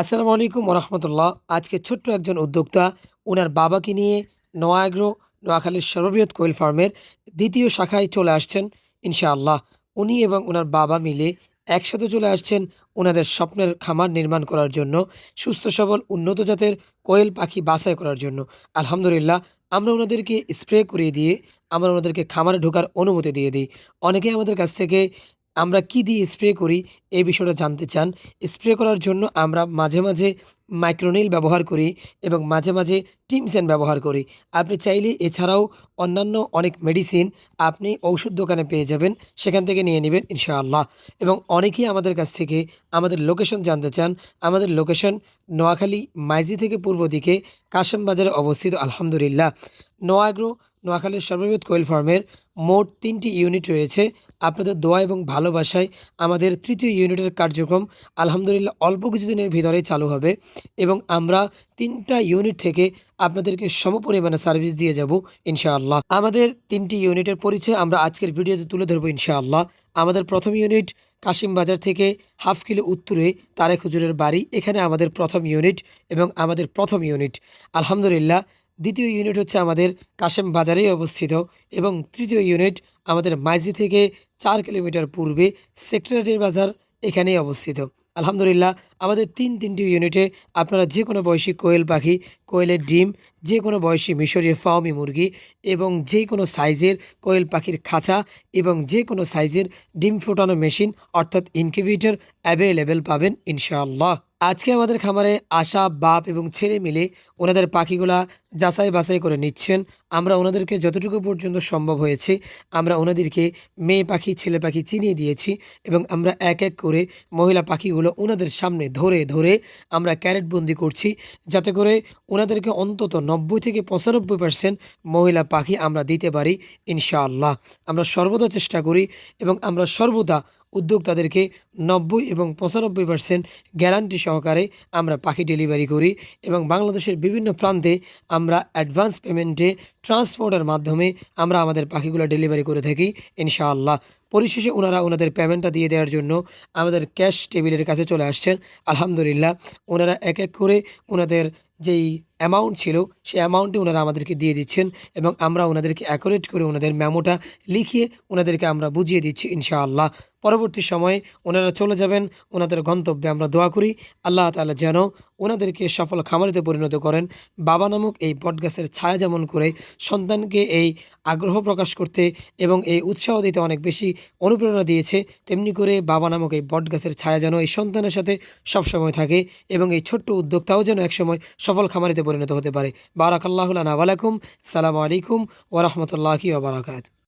আসসালামু আলাইকুম রহমতুল্লাহ আজকে ছোট্ট একজন উদ্যোক্তা ওনার বাবাকে নিয়ে নোয়াগ্রো, নোয়াখালীর সর্ববৃহৎ কোয়েল ফার্মের দ্বিতীয় শাখায় চলে আসছেন ইনশাআল্লাহ। উনি এবং ওনার বাবা মিলে একসাথে চলে আসছেন ওনাদের স্বপ্নের খামার নির্মাণ করার জন্য, সুস্থ, সবল, উন্নত জাতের কোয়েল পাখি বাছাই করার জন্য। আলহামদুলিল্লাহ, আমরা ওনাদেরকে স্প্রে করিয়ে দিয়ে, আমরা ওনাদেরকে খামারে ঢোকার অনুমতি দিয়ে দিই। অনেকেই আমাদের কাছ থেকে আমরা কি দিয়ে স্প্রে করি এই বিষয়টা জানতে চান। স্প্রে করার জন্য আমরা মাঝে মাঝে মাইক্রোনিল ব্যবহার করি এবং মাঝে মাঝে টিমসেন ব্যবহার করি। আপনি চাইলে এছাড়াও অন্যান্য অনেক মেডিসিন আপনি ঔষধ দোকানে পেয়ে যাবেন, সেখান থেকে নিয়ে নেবেন ইনশাআল্লাহ। এবং অনেকেই আমাদের কাছ থেকে আমাদের লোকেশন জানতে চান। আমাদের লোকেশন নোয়াখালী মাইজি থেকে পূর্ব দিকে কাশেম বাজারে অবস্থিত, আলহামদুলিল্লাহ। নোয়াগ্রো, নোয়াখালীর সর্ববৃহৎ কোয়েল ফার্মের মোট তিনটি ইউনিট রয়েছে। আপনাদের দোয়া এবং ভালোবাসায় আমাদের তৃতীয় ইউনিটের কার্যক্রম আলহামদুলিল্লাহ অল্প কিছুদিনের ভিতরে চালু হবে এবং আমরা তিনটা ইউনিট থেকে আপনাদেরকে সম পরিমাণে সার্ভিস দিয়ে যাব, ইনশাআল্লাহ। আমাদের তিনটি ইউনিটের পরিচয় আমরা আজকের ভিডিওতে তুলে ধরবো, ইনশাআল্লাহ। আমাদের প্রথম ইউনিট কাশিম বাজার থেকে হাফ কিলো উত্তরে তারেক হুজুরের বাড়ি, এখানে আমাদের প্রথম ইউনিট এবং আমাদের প্রথম ইউনিট। আলহামদুলিল্লাহ, দ্বিতীয় ইউনিট হচ্ছে আমাদের কাশেম বাজারেই অবস্থিত এবং তৃতীয় ইউনিট আমাদের মাইজি থেকে চার কিলোমিটার পূর্বে সেক্রেটারি বাজার এখানেই অবস্থিত। আলহামদুলিল্লাহ, আমাদের তিন তিনটি ইউনিটে আপনারা যে কোনো বয়সী কোয়েল পাখি, কোয়েলের ডিম যে কোনো বয়সী মিশরীয় ফাওমি মুরগি এবং যে কোনো সাইজের কোয়েল পাখির খাঁচা এবং যে কোনো সাইজের ডিম ফোটানো মেশিন অর্থাৎ ইনকিউবেটর অ্যাভেলেবেল পাবেন ইনশাআল্লাহ। আজকে আমাদের খামারে আশা বাপ এবং ছেলে মিলে ওনাদের পাখিগুলা যাচাই বাছাই করে নিচ্ছেন। আমরা ওনাদেরকে যতটুকু পর্যন্ত সম্ভব হয়েছে, আমরা ওনাদেরকে মেয়ে পাখি, ছেলে পাখি চিনিয়ে দিয়েছি এবং আমরা এক এক করে মহিলা পাখিগুলো ওনাদের সামনে ধরে ধরে আমরা ক্যারেটবন্দি করছি। যাতে করে ওনাদেরকে অন্তত নব্বই থেকে পঁচানব্বই পার্সেন্ট মহিলা পাখি আমরা দিতে পারি, ইনশাআল্লাহ। আমরা সর্বদা চেষ্টা করি এবং আমরা সর্বদা উদ্যোক্তাদেরকে নব্বই এবং পঁচানব্বই পার্সেন্ট গ্যারান্টি সহকারে আমরা পাখি ডেলিভারি করি এবং বাংলাদেশের বিভিন্ন প্রান্তে আমরা অ্যাডভান্স পেমেন্টে ট্রান্সপোর্টের মাধ্যমে আমরা আমাদের পাখিগুলো ডেলিভারি করে থাকি, ইনশাআল্লাহ। পরিশেষে ওনারা ওনাদের পেমেন্টটা দিয়ে দেওয়ার জন্য আমাদের ক্যাশ টেবিলের কাছে চলে আসছেন। আলহামদুলিল্লাহ, ওনারা এক এক করে ওনাদের যেই অ্যামাউন্ট ছিল, সেই অ্যামাউন্টে ওনারা আমাদেরকে দিয়ে দিচ্ছেন এবং আমরা ওনাদেরকে অ্যাকোরেট করে ওনাদের মেমোটা লিখিয়ে ওনাদেরকে আমরা বুঝিয়ে দিচ্ছি ইনশাআল্লাহ। পরবর্তী সময়ে ওনারা চলে যাবেন, ওনাদের গন্তব্যে আমরা দোয়া করি, আল্লাহ তালা যেন ওনাদেরকে সফল খামারিতে পরিণত করেন। বাবা নামক এই বটগাছের ছায়া যেমন করে সন্তানকে এই আগ্রহ প্রকাশ করতে এবং এই উৎসাহ দিতে অনেক বেশি অনুপ্রেরণা দিয়েছে, তেমনি করে বাবা নামক এই বটগাছের ছায়া যেন এই সন্তানের সাথে সবসময় থাকে এবং এই ছোট্ট উদ্যোক্তাও যেন একসময় সফল খামারিতে পরিণত হতে পারে। বারাকাল্লাহুল্লাহ আলাইকুম সালামু আলাইকুম ওরহমতুল্লাহি ওবরাকাত